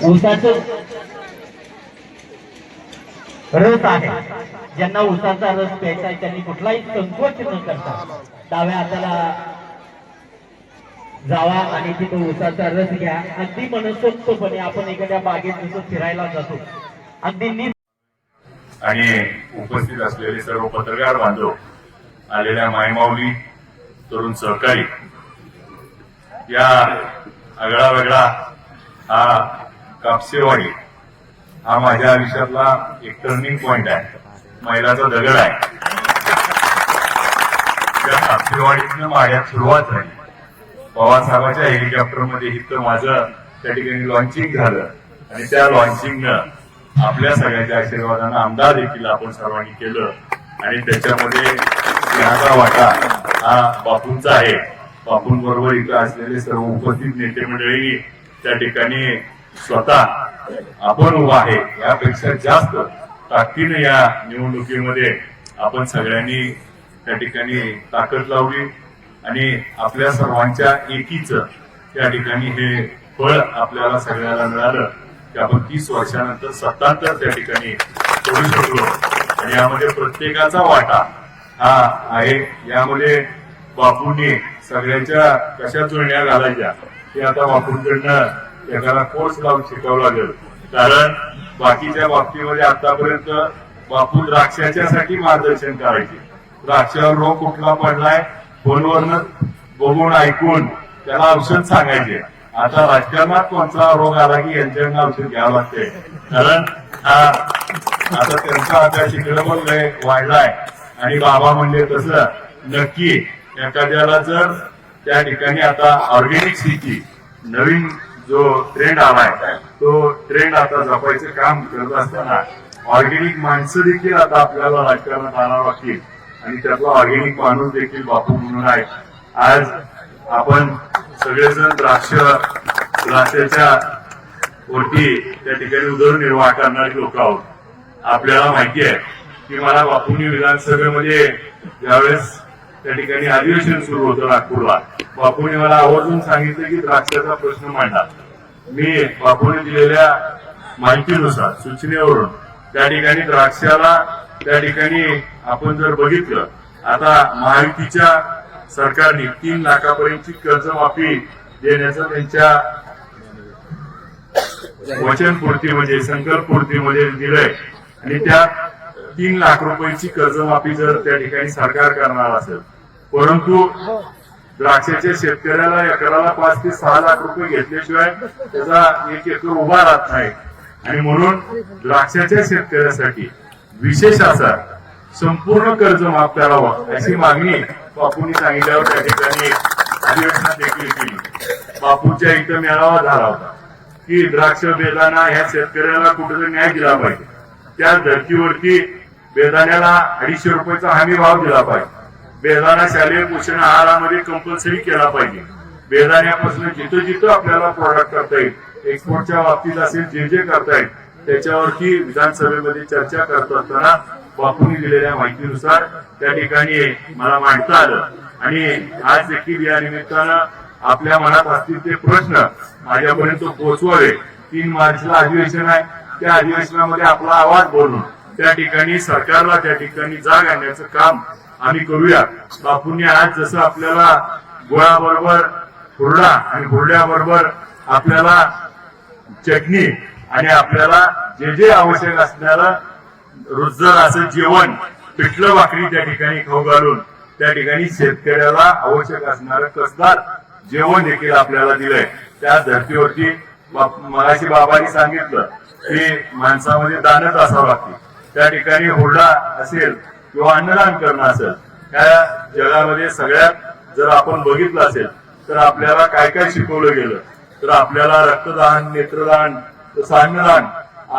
ऊसाचं रस आहे. ज्यांना ऊसाचा रस प्यायचा आहे त्यांनी कुठलाही संकोच न करता डाव्या हाताला जावा आणि तिथं ऊसाचा रस घ्या. अगदी मनसोक्तपणे आपण एखाद्या बागेत जसं फिरायला जातो अगदी नि आणि उपस्थित असलेले सर्व पत्रकार बांधव आलेल्या मायमाऊली तरुण सहकारी या आगळा वेगळा हा कापसेवाडी हा माझ्या आयुष्यातला एक टर्निंग पॉइंट आहे. मैलाचा दगड आहे. त्या कापसेवाडीतनं माझ्या सुरुवात झाली. बाबासाहेबांच्या हेलिकॉप्टरमध्ये इथं माझं त्या ठिकाणी लॉन्चिंग झालं. आणि त्या लॉन्चिंगनं आपल्या सगळ्यांच्या आशीर्वादानं आमदार देखील आपण सर्वांनी केलं. आणि त्याच्यामध्ये सिंहाचा वाटा हा बापूंचा आहे. बापूंबरोबर इथं असलेले सर्व उपस्थित नेते मंडळी त्या ठिकाणी स्वतः आपण उभा आहे यापेक्षा जास्त ताकदीने या निवडणुकीमध्ये आपण सगळ्यांनी त्या ठिकाणी ताकद लावली आणि आपल्या सर्वांच्या एकीच त्या ठिकाणी हे फळ आपल्याला सगळ्याला मिळालं की आपण तीस वर्षानंतर सत्तांतर त्या ठिकाणी करू शकलो. आणि यामध्ये प्रत्येकाचा वाटा हा आहे. यामध्ये बापूंनी सगळ्यांच्या कशा जुळण्या घालायच्या ते आता बापूंकडनं एखादा कोर्स लावून शिकावं लागेल. कारण बाकीच्या बाबतीमध्ये आतापर्यंत बापू द्राक्षाच्यासाठी मार्गदर्शन करायचे. द्राक्षावर रोग कुठला पडलाय फोनवरनं बघून ऐकून त्याला औषध सांगायचे. आता राजकारणात कोणता रोग आला की यांच्याकडनं औषध घ्यावं लागते? कारण हा आता त्यांचा आता शिकलं पण लय वाढलाय. आणि बाबा म्हणजे तसं नक्की एखाद्याला जर त्या ठिकाणी आता ऑर्गेनिक शेती नवीन जो ट्रेंड आलाय तो ट्रेंड आता जपायचं काम करत असताना ऑर्गेनिक माणसं देखील आता आपल्याला राजकारणात आणावं लागतील. आणि त्यातला ऑर्गेनिक माणूस देखील बापू म्हणून आहे. आज आपण सगळेजण द्राक्ष द्राक्षाच्या पोटी त्या ठिकाणी उदरनिर्वाह करणारे लोक आहोत. आपल्याला माहिती आहे की मला बापूंनी विधानसभेमध्ये ज्यावेळेस त्या ठिकाणी अधिवेशन सुरू होतं नागपूरला बापूने मला आवर्जून सांगितलं की द्राक्षाचा प्रश्न मांडा. मी बापूने दिलेल्या माहितीनुसार सूचनेवरून त्या ठिकाणी द्राक्षाला त्या ठिकाणी आपण जर बघितलं आता महायुतीच्या सरकारने तीन लाखापर्यंतची कर्जमाफी देण्याचं त्यांच्या वचनपूर्तीमध्ये संकल्पपूर्तीमध्ये दिलंय. आणि त्या तीन लाख रुपयांची कर्जमाफी जर त्या ठिकाणी सरकार करणार असेल परंतु द्राक्षाच्या शेतकऱ्याला एकराला पाच ते सहा लाख रुपये घेतल्याशिवाय त्याचा एक एकर उभा राहत नाही. आणि म्हणून द्राक्षाच्या शेतकऱ्यासाठी विशेष असा संपूर्ण कर्ज माफ करावं अशी मागणी बापूंनी सांगितल्यावर त्या ठिकाणी अधिवेशनात देखील केली. बापूच्या इथं मेळावा झाला होता की द्राक्ष बेदाना ह्या शेतकऱ्याला कुठेतरी न्याय दिला पाहिजे. त्या धर्तीवरती बेदाण्याला अडीचशे रुपयाचा हमी भाव दिला पाहिजे. बेदाना शालेय पोषण आहारामध्ये कंपल्सरी केला पाहिजे. बेदाण्यापासून जिथं जिथं आपल्याला प्रोडक्ट करता येईल एक्सपोर्टच्या बाबतीत असेल जे जे करता येईल त्याच्यावरती विधानसभेमध्ये चर्चा करत असताना बापूंनी दिलेल्या माहितीनुसार त्या ठिकाणी मला मांडता आलं. आणि आज देखील या निमित्तानं आपल्या मनात असतील ते प्रश्न माझ्यापर्यंत पोहोचवावे. तीन मार्चला अधिवेशन आहे. त्या अधिवेशनामध्ये आपला आवाज बोलून त्या ठिकाणी सरकारला त्या ठिकाणी जाग आणण्याचं काम आम्ही करूया. बापूंनी आज जसं आपल्याला गोळाबरोबर हुरडा आणि हुरड्याबरोबर आपल्याला चटणी आणि आपल्याला जे जे आवश्यक असणारं रोजगार असं जेवण पिठलं भाकरी त्या ठिकाणी खाऊ घालून त्या ठिकाणी शेतकऱ्याला आवश्यक असणारं कसदार जेवण देखील आपल्याला दिलंय. त्या धर्तीवरती मगाशी बाबांनी सांगितलं की माणसामध्ये दानच असावं लागते. त्या ठिकाणी हुरडा असेल किंवा अन्नदान करणं असेल त्या जगामध्ये सगळ्यात जर आपण बघितलं असेल तर आपल्याला काय काय शिकवलं गेलं? तर आपल्याला रक्तदान नेत्रदान तसं अन्नदान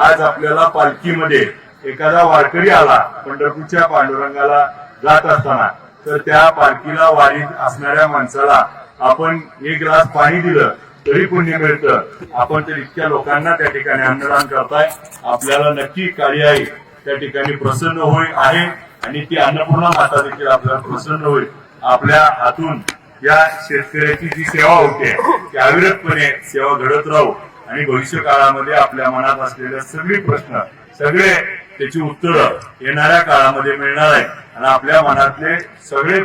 आज आपल्याला पालखीमध्ये एखादा वारकरी आला पंढरपूरच्या पांडुरंगाला जात असताना तर त्या पालखीला वारीत असणाऱ्या माणसाला आपण एक ग्लास पाणी दिलं तरी पुण्य मिळतं. आपण तर इतक्या लोकांना त्या ठिकाणी अन्नदान करताय. आपल्याला नक्की काळी आहे. त्या ठिकाणी प्रसन्न होई आहे. आणि ती अन्नपूर्णा माता देखील आपल्याला प्रसन्न होईल. आपल्या हातून या शेतकऱ्याची जी सेवा होते ती अविरतपणे सेवा घडत राहू. आणि भविष्य काळामध्ये आपल्या मनात असलेले सगळे प्रश्न सगळे त्याची उत्तरं येणाऱ्या काळामध्ये मिळणार आहे आणि आपल्या मनातले सगळे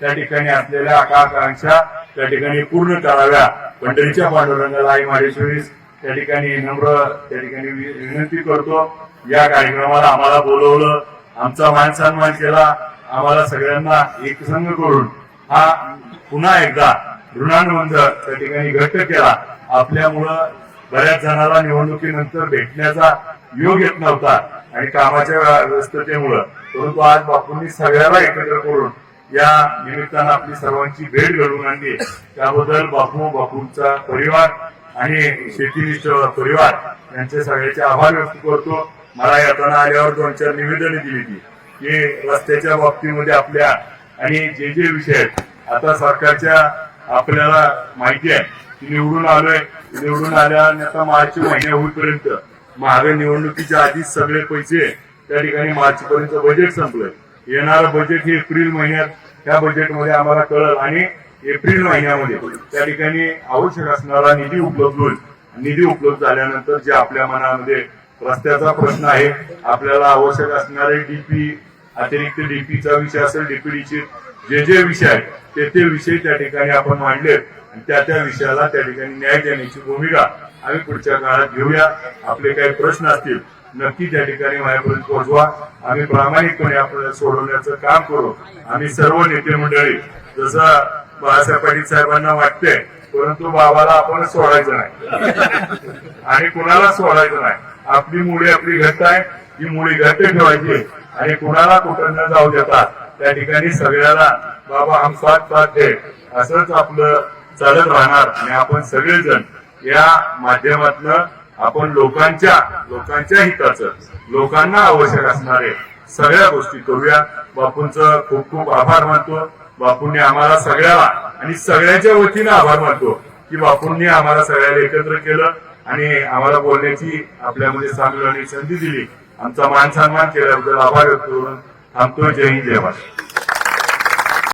त्या ठिकाणी असलेल्या आकांक्षा त्या ठिकाणी पूर्ण कराव्या. पंढरीच्या पांडुरंगाला आई माडेश्वरी त्या ठिकाणी नम्र त्या ठिकाणी विनंती करतो. या कार्यक्रमाला आम्हाला बोलवलं. आमचा मान सन्मान केला. आम्हाला सगळ्यांना एकसंग करून हा पुन्हा एकदा ऋणानुबंध त्या ठिकाणी घट्ट केला. आपल्यामुळं बऱ्याच जणांना निवडणुकीनंतर भेटण्याचा योग येत नव्हता आणि कामाच्या व्यस्ततेमुळं. परंतु आज बापूंनी सगळ्याला एकत्र करून या निमित्तानं आपली सर्वांची भेट घडवून आणली. त्याबद्दल बापू बापूंचा परिवार आणि शेतीनिष्ठ परिवार यांचे सगळ्याचे आभार व्यक्त करतो. मला येताना आल्यावर दोन चार निवेदने दिली ती. की रस्त्याच्या बाबतीमध्ये आपल्या आणि जे जे विषय आहेत आता सरकारच्या आपल्याला माहिती आहे की निवडून आलोय. निवडून आल्या आता मार्च महिन्या होईपर्यंत महाग निवडणुकीच्या आधीच सगळे पैसे त्या ठिकाणी मार्च पर्यंत बजेट संपलंय. येणारं बजेट हे एप्रिल महिन्यात त्या बजेटमध्ये आम्हाला कळल आणि एप्रिल महिन्यामध्ये त्या ठिकाणी आवश्यक असणारा निधी उपलब्ध होईल. निधी उपलब्ध झाल्यानंतर जे आपल्या मनामध्ये रस्त्याचा प्रश्न आहे. आपल्याला आवश्यक असणारे डीपी अतिरिक्त डीपीचा विषय असेल डीपीडीचे जे जे विषय आहेत ते ते विषय त्या ठिकाणी आपण मांडले. त्या त्या विषयाला त्या ठिकाणी न्याय देण्याची भूमिका आम्ही पुढच्या काळात घेऊया. आपले काही प्रश्न असतील नक्की त्या ठिकाणी माझ्यापर्यंत पोहोचवा. आम्ही प्रामाणिकपणे आपल्याला सोडवण्याचं काम करू. आम्ही सर्व नेते मंडळी जसं बाळासाहेब पाटील साहेबांना वाटतंय परंतु बाबाला आपण सोडायचं नाही. आणि कुणाला सोडायचं नाही? आपली मुळे आपली घट आहे ही मुळी घट्ट ठेवायची आणि कुणाला कुठं न जाऊ देतात त्या ठिकाणी सगळ्याला बाबा हम साथ साथ दे. असंच आपलं चालत राहणार. आणि आपण सगळेजण या माध्यमातनं आपण लोकांच्या लोकांच्या हिताचं लोकांना आवश्यक असणारे सगळ्या गोष्टी करूया. बापूंचं खूप खूप आभार मानतो. बापूंनी आम्हाला सगळ्याला आणि सगळ्यांच्या वतीनं आभार मानतो की बापूंनी आम्हाला सगळ्याला एकत्र केलं. आणि आम्हाला बोलण्याची आपल्यामध्ये चांगली संधी दिली. आमचा मान सन्मान केल्याबद्दल आभार व्यक्त करून थांबतोय. जय हिंद जय महाराष्ट्र.